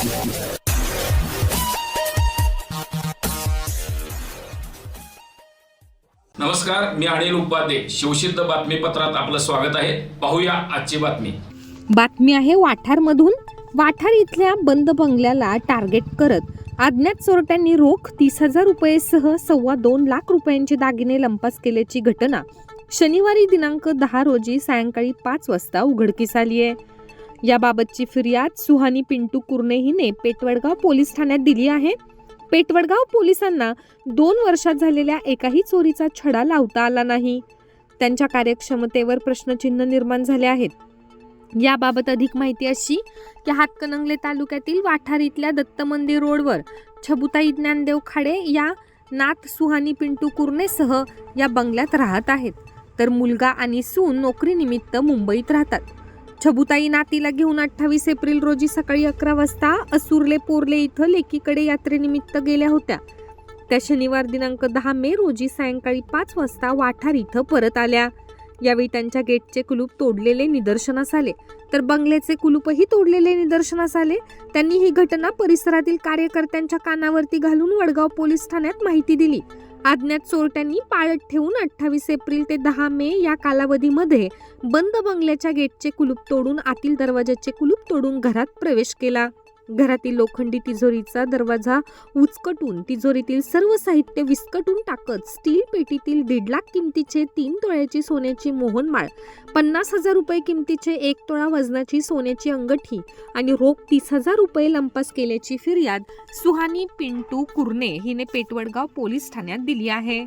नमस्कार मी अनिल उपाध्ये. शिवसिद्ध बातमीपत्रात आपलं स्वागत आहे. पाहूया आजची बातमी. बातमी आहे वाठारमधून. वाठार इथल्या बंद बंगल्याला टार्गेट करत अज्ञात चोरट्यांनी रोख तीस हजार रुपयेसह सव्वा दोन लाख रुपयांचे दागिने लंपास केल्याची घटना. शनिवारी दिनांक दहा रोजी सायंकाळी पाच वाजता उघडकीस आली आहे. याबाबतची फिर्याद सुहानी पिंटू कुर्ने हिने पेटवडगाव पोलीस ठाण्यात दिली आहे. पेटवडगाव पोलिसांना दोन वर्षात झालेल्या एकाही चोरीचा छडा लावता आला नाही. त्यांच्या कार्यक्षमतेवर प्रश्नचिन्ह निर्माण झाले आहेत. याबाबत अधिक माहिती अशी की हातकणंगले तालुक्यातील वाठार इथल्या दत्त मंदिर रोडवर छबुताई ज्ञानदेव खाडे या नाथ सुहानी पिंटू कुर्नेसह या बंगल्यात राहत आहेत. तर मुलगा आणि सून नोकरीनिमित्त मुंबईत राहतात. छबुताई नातीला घेऊन अठ्ठावीस एप्रिल रोजी सकाळी अकरा वाजता असुरले पोरले इथं लेकीकडे यात्रेनिमित्त गेल्या होत्या. त्या शनिवार दिनांक दहा मे रोजी सायंकाळी पाच वाजता वाठार इथं परत आल्या. यावेळी त्यांच्या गेटचे कुलूप तोडलेले निदर्शनास आले. तर बंगल्याचे कुलूपही तोडलेले निदर्शनास आले. त्यांनी ही घटना परिसरातील कार्यकर्त्यांच्या कानावरती घालून वडगाव पोलीस ठाण्यात माहिती दिली. अज्ञात चोरट्यांनी पाळत ठेवून अठ्ठावीस एप्रिल ते दहा मे या कालावधीमध्ये बंद बंगल्याच्या गेटचे कुलूप तोडून आतील दरवाजाचे कुलूप तोडून घरात प्रवेश केला. घरातील लोखंडी तिजोरीचा दरवाजा उचकटून तिजोरीतील सर्व साहित्य विस्कटून टाकत स्टील पेटीतील दीड लाख किमतीचे तीन तोळ्याची सोन्याची मोहनमाळ पन्नास हजार रुपये किमतीचे एक तोळा वजनाची सोन्याची अंगठी आणि रोख तीस हजार रुपये लंपास केल्याची फिर्याद सुहानी पिंटू कुर्ने हिने पेटवडगाव पोलीस ठाण्यात दिली आहे.